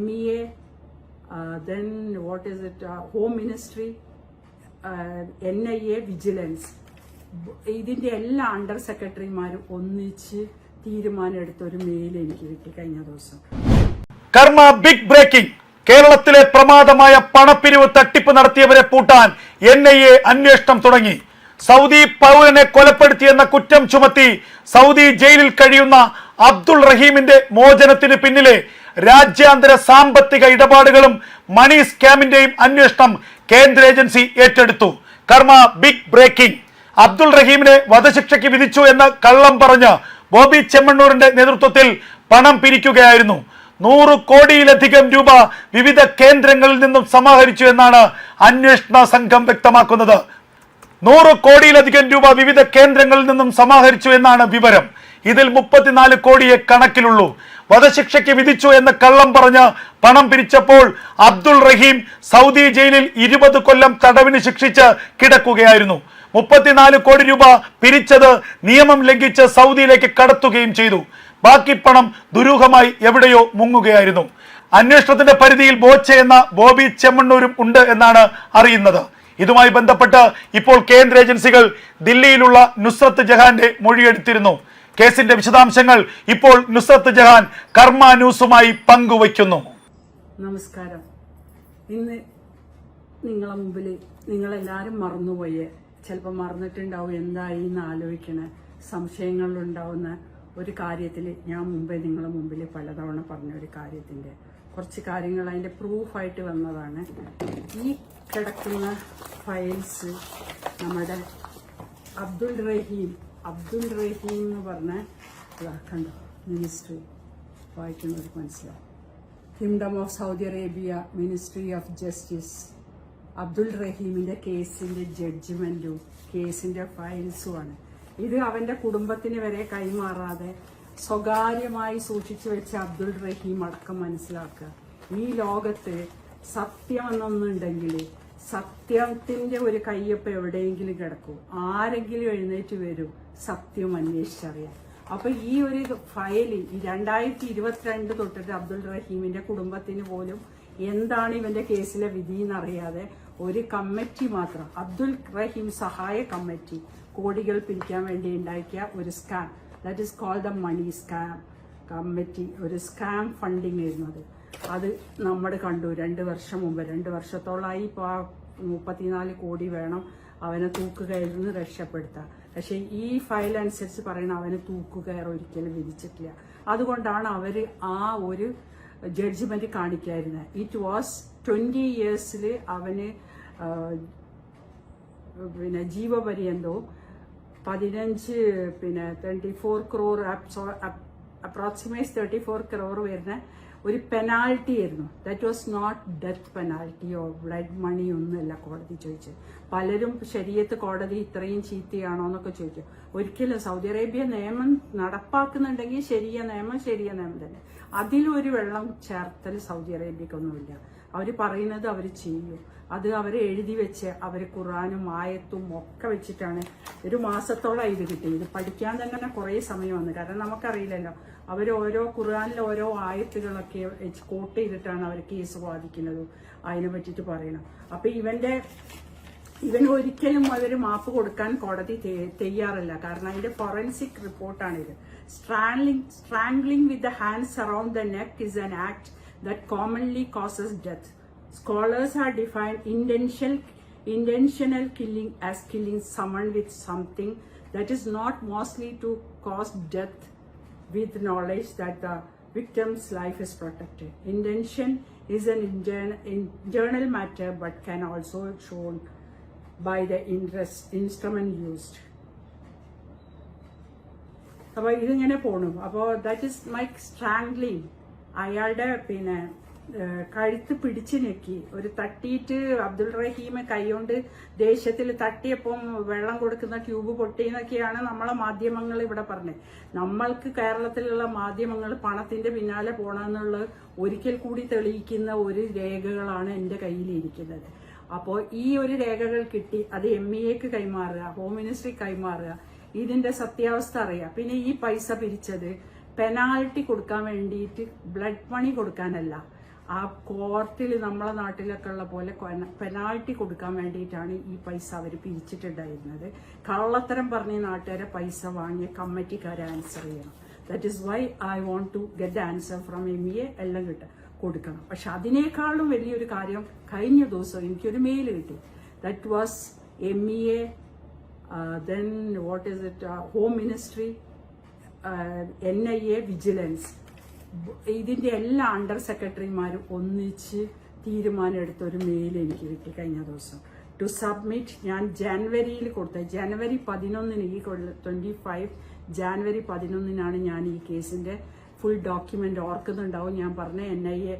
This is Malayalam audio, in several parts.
MEA, uh, then what is it, uh, Home Ministry, uh, NIA, Vigilance. ബ- ഇതിന്റെ എല്ലാ അണ്ടർ സെക്രട്ടറിമാരും ഒന്നിച്ച് തീരുമാനമെടുത്ത ഒരു മെയിൽ എനിക്ക് കിട്ടി കഴിഞ്ഞ ദിവസം കർമ്മ ബിഗ് ബ്രേക്കിംഗ് കേരളത്തിലെ പ്രമാദമായ പണപ്പിരിവ് തട്ടിപ്പ് നടത്തിയവരെ പൂട്ടാൻ എൻ ഐ എ അന്വേഷണം തുടങ്ങി സൗദി പൗരനെ കൊലപ്പെടുത്തിയെന്ന കുറ്റം ചുമത്തി സൗദി ജയിലിൽ കഴിയുന്ന അബ്ദുൾ റഹീമിന്റെ മോചനത്തിന് പിന്നിലെ രാജ്യാന്തര സാമ്പത്തിക ഇടപാടുകളും മണി സ്കാമിന്റെയും അന്വേഷണം കേന്ദ്ര ഏജൻസി ഏറ്റെടുത്തു. കർമ്മ ബിഗ് ബ്രേക്കിംഗ്. അബ്ദുൾ റഹീമിനെ വധശിക്ഷയ്ക്ക് വിധിച്ചു എന്ന് കള്ളം പറഞ്ഞ് ബോബി ചെമ്മണ്ണൂരിന്റെ നേതൃത്വത്തിൽ പണം പിരിക്കുകയായിരുന്നു. നൂറ് കോടിയിലധികം രൂപ വിവിധ കേന്ദ്രങ്ങളിൽ നിന്നും സമാഹരിച്ചു എന്നാണ് അന്വേഷണ സംഘം വ്യക്തമാക്കുന്നത്. നൂറ് കോടിയിലധികം രൂപ വിവിധ കേന്ദ്രങ്ങളിൽ നിന്നും സമാഹരിച്ചു എന്നാണ് വിവരം. ഇതിൽ മുപ്പത്തിനാല് കോടിയെ കണക്കിലുള്ളൂ. വധശിക്ഷയ്ക്ക് വിധിച്ചു എന്ന് കള്ളം പറഞ്ഞ് പണം പിരിച്ചപ്പോൾ അബ്ദുൾ റഹീം സൗദി ജയിലിൽ ഇരുപത് കൊല്ലം തടവിന് ശിക്ഷിച്ച് കിടക്കുകയായിരുന്നു. മുപ്പത്തിനാല് കോടി രൂപ പിരിച്ചത് നിയമം ലംഘിച്ച് സൗദിയിലേക്ക് കടത്തുകയും ചെയ്തു. ബാക്കി പണം ദുരൂഹമായി എവിടെയോ മുങ്ങുകയായിരുന്നു. അന്വേഷണത്തിന്റെ പരിധിയിൽ ബോച്ച എന്ന ബോബി ചെമ്മണ്ണൂരും ഉണ്ട് എന്നാണ് അറിയുന്നത്. ഇതുമായി ബന്ധപ്പെട്ട് ഇപ്പോൾ കേന്ദ്ര ഏജൻസികൾ ദില്ലിയിലുള്ള നുസ്രത്ത് ജഹാന്റെ മൊഴിയെടുത്തിരുന്നു. കേസിന്റെ വിശദാംശങ്ങൾ ഇപ്പോൾ നുസ്രത്ത് ജഹാൻ കർമ്മ ന്യൂസുമായി പങ്കുവയ്ക്കുന്നു. നമസ്കാരം. ഇന്ന് നിങ്ങളെ മുമ്പിൽ നിങ്ങളെല്ലാവരും മറന്നുപോയേ. ചിലപ്പോൾ മറന്നിട്ടുണ്ടാവും എന്തായി എന്ന് ആലോചിക്കണ സംശയങ്ങളിലുണ്ടാവുന്ന ഒരു കാര്യത്തിൽ ഞാൻ മുമ്പേ നിങ്ങളെ മുമ്പിൽ പലതവണ പറഞ്ഞ ഒരു കാര്യത്തിന്റെ കുറച്ച് കാര്യങ്ങൾ അതിന്റെ പ്രൂഫായിട്ട് വന്നതാണ്. ഈ കിടക്കുന്ന ഫയൽസ് നമ്മുടെ അബ്ദുൾ റഹീം അബ്ദുൾ റഹീം എന്ന് പറഞ്ഞ കണ്ടോ മിനിസ്ട്രി വായിക്കുന്നവർക്ക് മനസ്സിലാവും. Kingdom of Saudi Arabia ministry of justice Abdul റഹീമിന്റെ കേസിന്റെ ജഡ്ജ്മെന്റും കേസിന്റെ ഫയൽസുമാണ് ഇത് അവന്റെ കുടുംബത്തിന് വരെ കൈമാറാതെ സ്വകാര്യമായി സൂക്ഷിച്ചു വെച്ച അബ്ദുൾ റഹീം അടക്കം മനസ്സിലാക്കുക. ഈ ലോകത്ത് സത്യമെന്നൊന്നുണ്ടെങ്കിൽ സത്യത്തിന്റെ ഒരു കയ്യൊപ്പ് എവിടെയെങ്കിലും കിടക്കും. ആരെങ്കിലും എഴുന്നേറ്റ് വരും. സത്യം അന്വേഷിച്ചറിയാൻ അപ്പൊ ഈ ഒരു ഫയൽ രണ്ടായിരത്തി ഇരുപത്തിരണ്ട് തൊട്ടിട്ട് അബ്ദുൾ റഹീമിന്റെ കുടുംബത്തിന് പോലും എന്താണ് ഇവന്റെ കേസിലെ വിധി എന്നറിയാതെ ഒരു കമ്മിറ്റി മാത്രം അബ്ദുൾ റഹീം സഹായ കമ്മിറ്റി കോടികൾ പിരിക്കാൻ വേണ്ടി ഉണ്ടാക്കിയ ഒരു scam. That is call the money scam committee ഒരു സ്കാം ഫണ്ടിങ് ആയിരുന്നു അത്. അത് നമ്മൾ കണ്ടു രണ്ട് വർഷം മുമ്പ് രണ്ട് വർഷത്തോളമായി ഇപ്പോൾ ആ മുപ്പത്തിനാല് കോടി വേണം അവനെ തൂക്കുകയിൽ നിന്ന് രക്ഷപ്പെടുത്താൻ. പക്ഷേ ഈ ഫയൽ അനുസരിച്ച് പറയണം അവന് തൂക്കുകയർ ഒരിക്കലും വിധിച്ചിട്ടില്ല. അതുകൊണ്ടാണ് അവർ ആ ഒരു ജഡ്ജ്മെന്റ് കാണിക്കായിരുന്നത് ഇറ്റ് വാസ് ട്വന്റി ഇയേഴ്സിൽ അവന് പിന്നെ ജീവപര്യന്തവും പതിനഞ്ച് പിന്നെ twenty four crore approximate thirty four crore വരുന്ന ഒരു പെനാൾട്ടി ആയിരുന്നു. ദാറ്റ് വാസ് നോട്ട് ഡെത്ത് പെനാൾട്ടിയോ ബ്ലഡ് മണി ഒന്നുമല്ല കോടതി ചോദിച്ചത്. പലരും ശരീരത്ത് കോടതി ഇത്രയും ചീത്തയാണോ എന്നൊക്കെ ചോദിച്ചു. ഒരിക്കലും സൗദി അറേബ്യ നിയമം നടപ്പാക്കുന്നുണ്ടെങ്കിൽ ശരിയ നിയമം ശരിയ നിയമം തന്നെ. അതിലൊരു വെള്ളം ചേർത്തൽ സൗദി അറേബ്യക്കൊന്നുമില്ല. അവർ പറയുന്നത് അവർ ചെയ്യും. അത് അവർ എഴുതി വെച്ച് അവർ ഖുറാനും ആയത്തും ഒക്കെ വെച്ചിട്ടാണ്. ഒരു മാസത്തോളം ഇത് കിട്ടിയത്. പഠിക്കാൻ തന്നെ കുറേ സമയം വന്നു. കാരണം നമുക്കറിയില്ലല്ലോ. അവർ ഓരോ ഖുറാനിലെ ഓരോ ആയത്തുകളൊക്കെ കോട്ട് ചെയ്തിട്ടാണ് അവർ കേസ് വാദിക്കുന്നത്. അതിനെ പറ്റിയിട്ട് പറയണം. അപ്പൊ ഇവന്റെ ഇവൻ ഒരിക്കലും അവർ മാപ്പ് കൊടുക്കാൻ കോടതി തയ്യാറല്ല. കാരണം അതിന്റെ forensic റിപ്പോർട്ടാണിത് strangling strangling with the hands around the neck is an act that commonly causes death scholars are defined intention intentional killing as killing someone with something that is not mostly to cause death with knowledge that the victim's life is protected. Intention is an intern- internal matter but can also shown by the interest, instrument used. അപ്പോൾ ഇതിങ്ങനെ പോണു അപ്പോൾ ദാറ്റ് ഇസ് മൈ സ്ട്രാംഗ്ലിങ് അയാളുടെ പിന്നെ കഴുത്ത് പിടിച്ചു ഞെക്കി. ഒരു തട്ടിയിട്ട് അബ്ദുൾ റഹീം കൈകൊണ്ട് ദേഷ്യത്തിൽ തട്ടിയപ്പം വെള്ളം കൊടുക്കുന്ന ട്യൂബ് പൊട്ടിയെന്നൊക്കെയാണ് നമ്മളെ മാധ്യമങ്ങൾ ഇവിടെ പറഞ്ഞത്. നമ്മൾക്ക് കേരളത്തിലുള്ള മാധ്യമങ്ങൾ പണത്തിന്റെ പിന്നാലെ പോകണമെന്നുള്ള ഒരിക്കൽ കൂടി തെളിയിക്കുന്ന ഒരു രേഖകളാണ് എന്റെ കയ്യിലിരിക്കുന്നത്. അപ്പോൾ ഈ ഒരു രേഖകൾ കിട്ടി അത് എം ഇ എക്ക് കൈമാറുക ഹോം മിനിസ്ട്രി കൈമാറുക ഇതിന്റെ സത്യാവസ്ഥ അറിയാം പിന്നെ ഈ പൈസ പിരിച്ചത് പെനാൽറ്റി കൊടുക്കാൻ വേണ്ടിയിട്ട് ബ്ലഡ് മണി കൊടുക്കാനല്ല. ആ കോർട്ടിൽ നമ്മളെ നാട്ടിലൊക്കെ ഉള്ള പോലെ പെനാൾട്ടി കൊടുക്കാൻ വേണ്ടിയിട്ടാണ് ഈ പൈസ അവർ പിരിച്ചിട്ടുണ്ടായിരുന്നത്. കള്ളത്തരം പറഞ്ഞ നാട്ടുകാരെ പൈസ വാങ്ങിയ കമ്മിറ്റിക്കാരെ ആൻസർ ചെയ്യണം. That is why I want to get answer from M E A എല്ലാം കിട്ടും കൊടുക്കണം. പക്ഷെ അതിനേക്കാളും വലിയൊരു കാര്യം കഴിഞ്ഞ ദിവസം എനിക്കൊരു മെയിൽ കിട്ടി. That was M E A then what is it home ministry N I A vigilance ഇതിന്റെ എല്ലാ അണ്ടർ സെക്രട്ടറിമാരും ഒന്നിച്ച് തീരുമാനമെടുത്ത ഒരു മെയിൽ എനിക്ക് കിട്ടി കഴിഞ്ഞ ദിവസം. ടു സബ്മിറ്റ് ഞാൻ ജനുവരിയിൽ കൊടുത്ത. ജനുവരി പതിനൊന്നിന് ഈ ട്വന്റി ഫൈവ് ജാനുവരി പതിനൊന്നിനാണ് ഞാൻ ഈ കേസിന്റെ ഫുൾ ഡോക്യുമെന്റ് ഓർക്കുന്നുണ്ടാവും. ഞാൻ പറഞ്ഞ N I A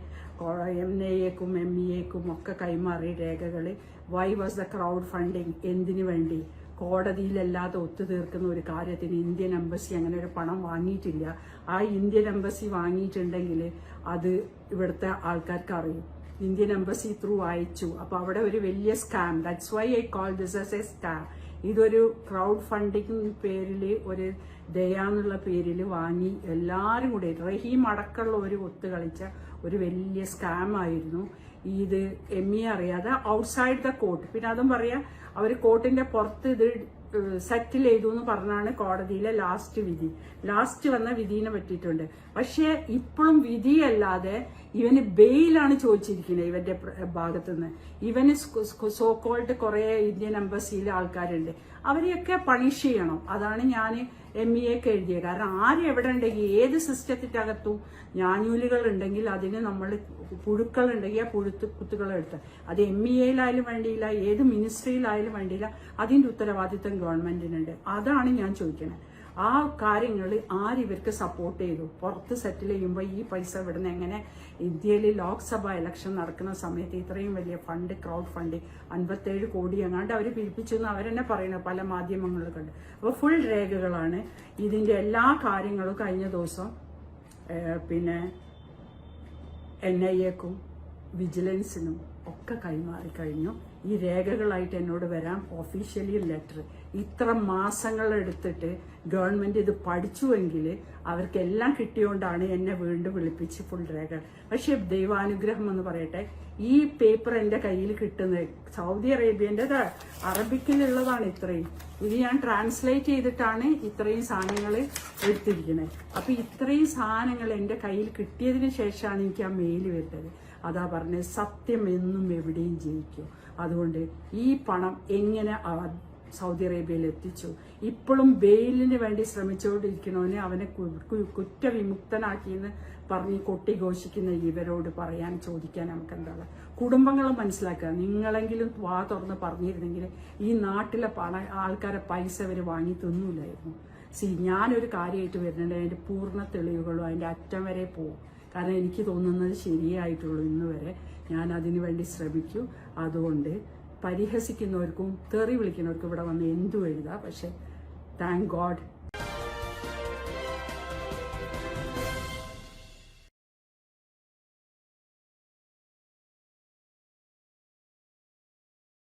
M I എക്കും M E എക്കും ഒക്കെ കൈമാറി രേഖകൾ why was the crowd funding എന്തിനു വേണ്ടി? കോടതിയിലല്ലാതെ ഒത്തുതീർക്കുന്ന ഒരു കാര്യത്തിന് ഇന്ത്യൻ എംബസി അങ്ങനെ ഒരു പണം വാങ്ങിയിട്ടില്ല. ആ ഇന്ത്യൻ എംബസി വാങ്ങിയിട്ടുണ്ടെങ്കിൽ അത് ഇവിടുത്തെ ആൾക്കാർക്ക് അറിയും. ഇന്ത്യൻ എംബസി ത്രൂ അയച്ചു. അപ്പൊ അവിടെ ഒരു വലിയ scam. That's why I call this as a scam ഇതൊരു ക്രൗഡ് ഫണ്ടിങ് പേരിൽ ഒരു ദയ എന്നുള്ള പേരിൽ വാങ്ങി എല്ലാവരും കൂടി. റഹീം അടക്കമുള്ള ഒരു ഒത്തു കളിച്ച ഒരു വലിയ സ്കാം ആയിരുന്നു. ഇത് എം ഇ അറിയാതെ ഔട്ട്സൈഡ് ദ കോർട്ട് പിന്നെ അതും പറയാ അവർ കോർട്ടിന്റെ പുറത്ത് ഇത് സെറ്റിൽ ചെയ്തു എന്ന് പറഞ്ഞാണ് കോടതിയിലെ ലാസ്റ്റ് വിധി. ലാസ്റ്റ് വന്ന വിധിനെ പറ്റിയിട്ടുണ്ട്. പക്ഷേ ഇപ്പോഴും വിധിയല്ലാതെ ഇവന് ബെയിലാണ് ചോദിച്ചിരിക്കുന്നത് ഇവന്റെ പ്ര- ഭാഗത്തുനിന്ന്. ഇവന് സോ കോൾഡ് കുറെ ഇന്ത്യൻ എംബസിയിലെ ആൾക്കാരുണ്ട്. അവരെയൊക്കെ പണിഷ് ചെയ്യണം. അതാണ് ഞാൻ എം ഇ എക്ക് എഴുതിയത് കാരണം ആരും എവിടെ ഉണ്ടെങ്കിൽ ഏത് സിസ്റ്റത്തിനകത്തും ഞാഞ്ഞൂലുകൾ ഉണ്ടെങ്കിൽ അതിന് നമ്മൾ പുഴുക്കൾ ഉണ്ടെങ്കിൽ ആ പുഴുത്ത് കുത്തുകൾ എടുത്ത്. അത് എം ഇ എയിലായാലും വേണ്ടിയില്ല ഏത് മിനിസ്ട്രിയിലായാലും വേണ്ടിയില്ല അതിന്റെ ഉത്തരവാദിത്തം ഗവൺമെന്റിനുണ്ട്. അതാണ് ഞാൻ ചോദിക്കുന്നത് ആ കാര്യങ്ങൾ ആരിവർക്ക് സപ്പോർട്ട് ചെയ്തു? പുറത്ത് സെറ്റിൽ ചെയ്യുമ്പോൾ ഈ പൈസ ഇവിടുന്ന് എങ്ങനെ ഇന്ത്യയിൽ ലോക്സഭ ഇലക്ഷൻ നടക്കുന്ന സമയത്ത് ഇത്രയും വലിയ ഫണ്ട് ക്രൗഡ് ഫണ്ട് അൻപത്തേഴ് കോടി എങ്ങാണ്ട് അവർ പിരിപ്പിച്ചു എന്ന് അവരെന്നെ പറയുന്നത് പല മാധ്യമങ്ങളിൽ കണ്ട്. അപ്പോൾ ഫുൾ രേഖകളാണ്. ഇതിന്റെ എല്ലാ കാര്യങ്ങളും കഴിഞ്ഞ ദിവസം പിന്നെ എൻ ഐ എക്കും വിജിലൻസിനും ഒക്കെ കൈമാറി കഴിഞ്ഞു. ഈ രേഖകളായിട്ട് എന്നോട് വരാം. ഒഫീഷ്യലി ലെറ്റർ ഇത്ര മാസങ്ങളെടുത്തിട്ട് ഗവൺമെന്റ് ഇത് പഠിച്ചുവെങ്കിൽ അവർക്കെല്ലാം കിട്ടിയോണ്ടാണ് എന്നെ വീണ്ടും വിളിപ്പിച്ച് ഫുൾ രേഖ പക്ഷെ ദൈവാനുഗ്രഹം എന്ന് പറയട്ടെ ഈ പേപ്പർ എന്റെ കയ്യിൽ കിട്ടുന്നത് സൗദി അറേബ്യന്റെ അറബിക്കിലുള്ളതാണ് ഇത്രയും. ഇത് ഞാൻ ട്രാൻസ്ലേറ്റ് ചെയ്തിട്ടാണ് ഇത്രയും സാധനങ്ങൾ എടുത്തിരിക്കുന്നത് അപ്പൊ ഇത്രയും സാധനങ്ങൾ എന്റെ കയ്യിൽ കിട്ടിയതിന് ശേഷമാണ് എനിക്ക് ആ മെയിൽ വരുന്നത്. അതാ പറഞ്ഞത് സത്യം എന്നും എവിടെയും ജയിക്കും. അതുകൊണ്ട് ഈ പണം എങ്ങനെ സൗദി അറേബ്യയിൽ എത്തിച്ചു? ഇപ്പോഴും ബെയിലിന് വേണ്ടി ശ്രമിച്ചുകൊണ്ടിരിക്കണവനെ അവനെ കുറ്റവിമുക്തനാക്കിയെന്ന് പറഞ്ഞ് കൊട്ടിഘോഷിക്കുന്ന ഇവരോട് പറയാൻ ചോദിക്കാൻ നമുക്ക് എന്താണ് കുടുംബങ്ങൾ മനസ്സിലാക്കുക. നിങ്ങളെങ്കിലും വാ തുറന്ന് പറഞ്ഞിരുന്നെങ്കിൽ ഈ നാട്ടിലെ പണ ആൾക്കാരെ പൈസ അവർ വാങ്ങി തിന്നൂലായിരുന്നു. സി ഞാനൊരു കാര്യമായിട്ട് വരുന്നുണ്ട്. അതിന്റെ പൂർണ തെളിവുകളും അതിന്റെ അറ്റം വരെ പോകും കാരണം എനിക്ക് തോന്നുന്നത് ശരിയായിട്ടുള്ളൂ ഇന്ന് വരെ. ഞാൻ അതിനു വേണ്ടി ശ്രമിക്കൂ അതുകൊണ്ട് പരിഹസിക്കുന്നവർക്കും തെറി വിളിക്കുന്നവർക്കും ഇവിടെ വന്ന് എന്തു എഴുതാം? പക്ഷെ താങ്ക് ഗോഡ്